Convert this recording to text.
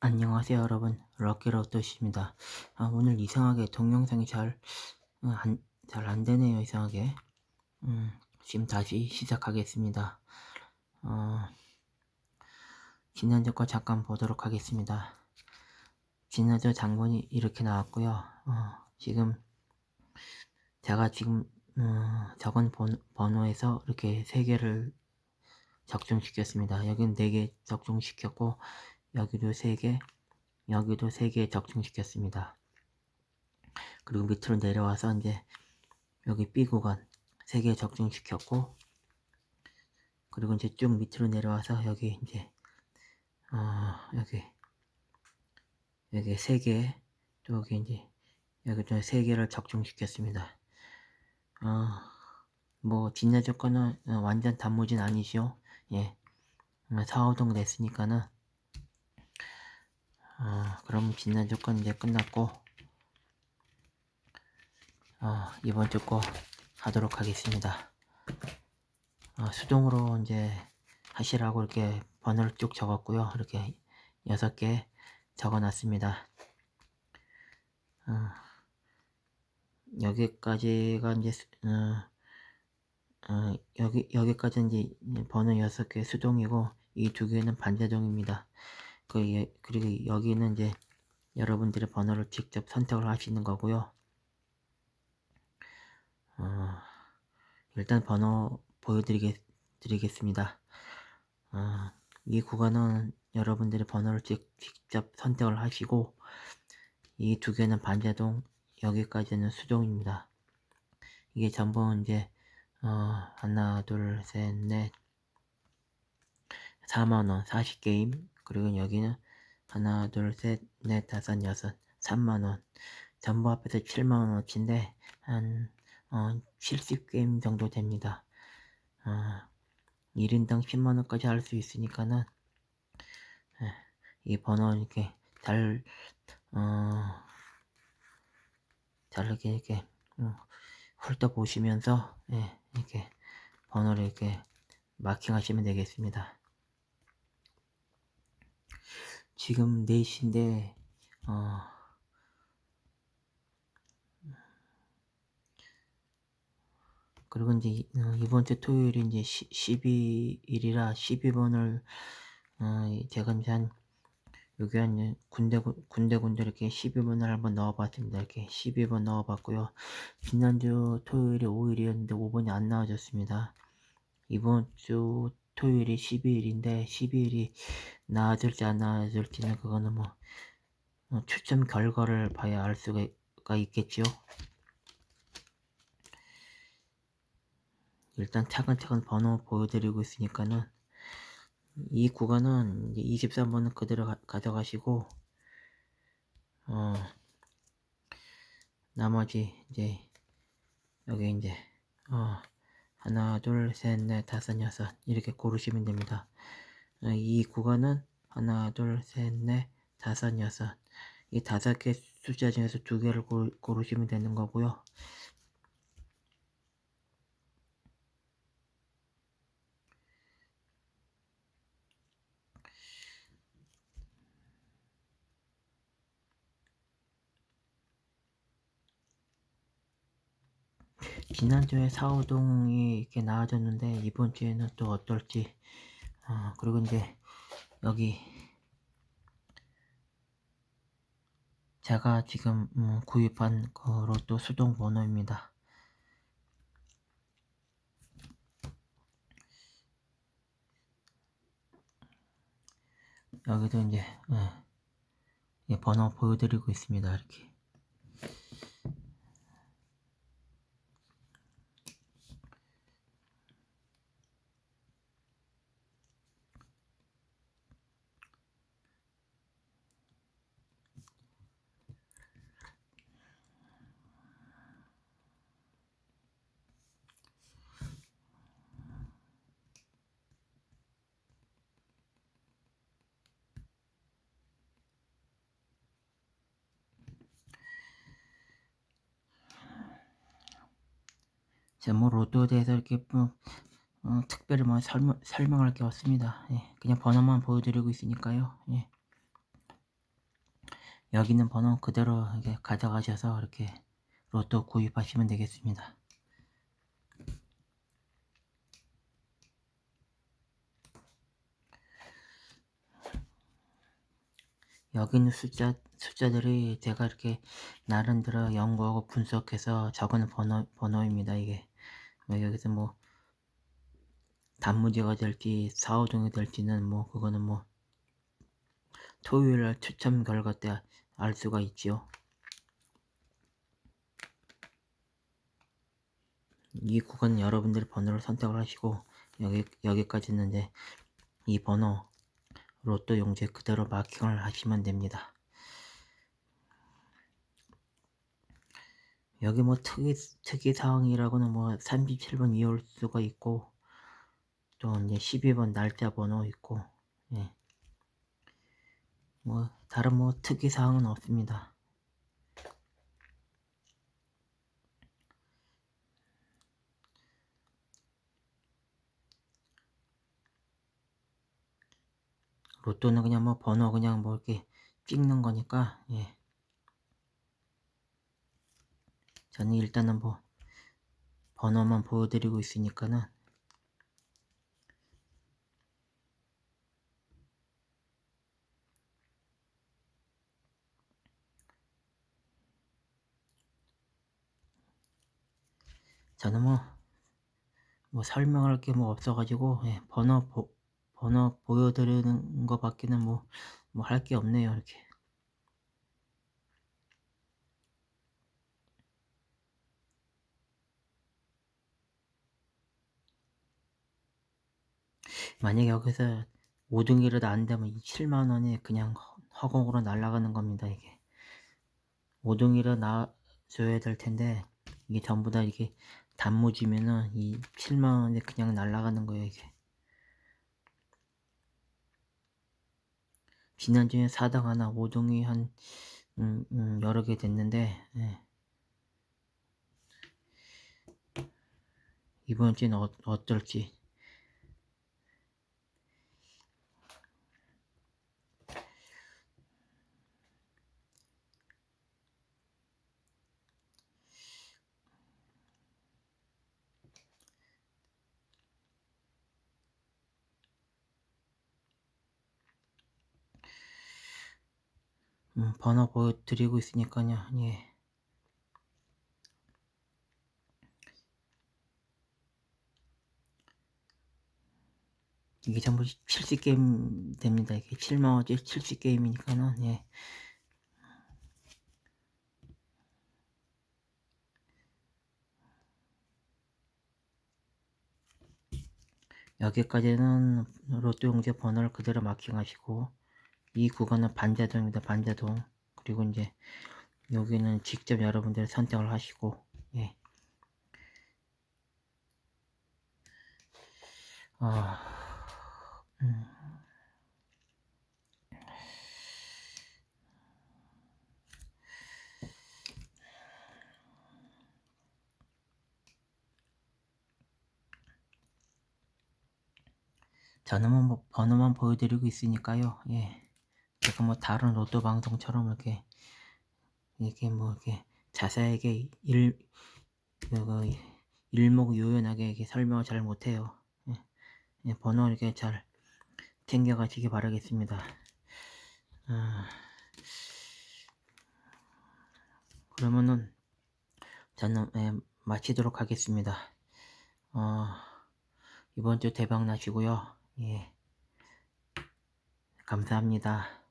안녕하세요 여러분. 럭키로또씨입니다. 아, 오늘 이상하게 동영상이 잘 어, 안, 잘 안되네요 이상하게. 음, 지금 다시 시작하겠습니다. 어, 지난주 거 잠깐 보도록 하겠습니다. 지난주 장본이 이렇게 나왔고요. 어, 지금 제가 지금 어, 적은 번, 번호에서 이렇게 세 개를 적중시켰습니다. 여기는 네개 적중시켰고 여기도 3개, 여기도 3개 적중시켰습니다. 그리고 밑으로 내려와서 이제 여기 B 구간 3개 적중시켰고 그리고 이제 쭉 밑으로 내려와서 여기 이제 어 여기 여기 3개 또 여기 이제 여기도 3개를 적중시켰습니다. 어 뭐 진짜 조건은 완전 단무진 아니죠. 예. 4, 5동 됐으니까는 어, 그럼 지난 주건 이제 끝났고 어, 이번 주 거 하도록 하겠습니다. 어, 수동으로 이제 하시라고 이렇게 번호를 쭉 적었고요. 이렇게 6개 적어놨습니다. 어, 여기까지가 이제 어, 어, 여기 여기까지 이제 번호 6개 수동이고 이 두 개는 반자동입니다. 그, 예, 그리고 여기는 이제 여러분들의 번호를 직접 선택을 하시는 거고요. 어, 일단 번호 보여드리겠 습니다. 어, 이 구간은 여러분들의 번호를 직, 직접 선택을 하시고 이 두 개는 반자동 여기까지는 수동입니다. 이게 전부 이제 어, 하나 둘 셋 넷 4만원 40게임 그리고 여기는 하나 둘 셋 넷 다섯 여섯 3만원 전부 합해서 7만원어치인데 한 어, 70게임 정도 됩니다 어, 1인당 10만원까지 할 수 있으니까는 예, 이 번호 이렇게 잘 어, 잘 이렇게 이렇게 어, 훑어보시면서 예, 이렇게 번호를 이렇게 마킹하시면 되겠습니다. 지금 4시인데 어 그리고 이제 어, 이번 주 토요일이 이제 12일이라 12번을 어 제가 이제 한 여기 한 군데 군데 군데 이렇게 12번을 한번 넣어봤습니다. 이렇게 12번 넣어봤고요. 지난주 토요일이 5일이었는데 5번이 안 나와졌습니다. 이번 주 토요일이 12일인데 12일이 나아질지 안 나아질지는 그거는 뭐 어, 추첨 결과를 봐야 알 수가 있겠지요. 일단 차근차근 번호 보여드리고 있으니까는 이 구간은 23번은 그대로 가, 져가시고 어 나머지 이제 여기 이제 어 하나 둘 셋 넷 다섯 여섯. 이렇게 고르시면 됩니다. 어, 이 구간은 하나 둘 셋 넷 다섯 여섯. 이 다섯 개 숫자 중에서 두 개를 고르시면 되는 거고요 지난주에 사우동이 이렇게 나아졌는데 이번 주에는 또 어떨지 어, 그리고 이제 여기 제가 지금 음, 구입한 거로 또 수동 번호입니다. 여기도 이제 예, 번호 보여드리고 있습니다 이렇게 뭐 로또에 대해서 이렇게 뭐, 어, 특별히 뭐 설명, 설명할 게 없습니다. 예, 그냥 번호만 보여드리고 있으니까요. 예. 여기 있는 번호 그대로 이렇게 가져가셔서 이렇게 로또 구입하시면 되겠습니다. 여기 있는 숫자, 숫자들이 제가 이렇게 나름대로 연구하고 분석해서 적은 번호, 번호입니다, 이게. 뭐 여기서 뭐, 단무지가 될지, 사오종이 될지는 뭐, 그거는 뭐, 토요일 날 추첨 결과 때 알 수가 있지요. 이 구간 여러분들이 번호를 선택을 하시고, 여기, 여기까지는 이제 이 번호, 로또 용지에 그대로 마킹을 하시면 됩니다. 여기 뭐 특이, 특이 사항이라고는 뭐 37번 이올 수가 있고, 또 이제 12번 날짜 번호 있고, 예. 뭐, 다른 뭐 특이 사항은 없습니다. 로또는 그냥 뭐 번호 그냥 뭐 이렇게 찍는 거니까, 예. 저는 일단은 뭐 번호만 보여드리고 있으니까는 저는 뭐, 뭐 설명할 게 뭐 없어가지고, 예, 번호, 보, 번호 보여드리는 거 밖에는 뭐, 뭐 할 게 없네요, 이렇게. 만약에 여기서 5등이라도 안 되면 이 7만원이 그냥 허- 허공으로 날아가는 겁니다, 이게. 5등이라 나줘야 될 텐데, 이게 전부 다 이게 단무지면은 이 7만원이 그냥 날아가는 거예요, 이게. 지난주에 4등 하나, 5등이 한, 음, 음, 여러 개 됐는데, 예. 이번 주는 어, 어떨지. 음, 번호 보여드리고 있으니까요, 예. 이게 전부 70게임 됩니다. 이게 7만원짜리 70게임이니까는, 예. 여기까지는 로또 용지 번호를 그대로 마킹하시고, 이 구간은 반자동입니다. 반자동. 그리고 이제, 여기는 직접 여러분들이 선택을 하시고, 예. 아, 음. 저는 뭐 번호만 보여드리고 있으니까요. 예. 제가 뭐 다른 로또 방송처럼 이렇게 이렇게 뭐 이렇게 자세하게 일 그, 일목요연하게 이렇게 설명을 잘 못해요. 예. 예, 번호 이렇게 잘 챙겨가시기 바라겠습니다. 아, 그러면은 저는 예, 마치도록 하겠습니다. 어, 이번 주 대박 나시고요. 예. 감사합니다.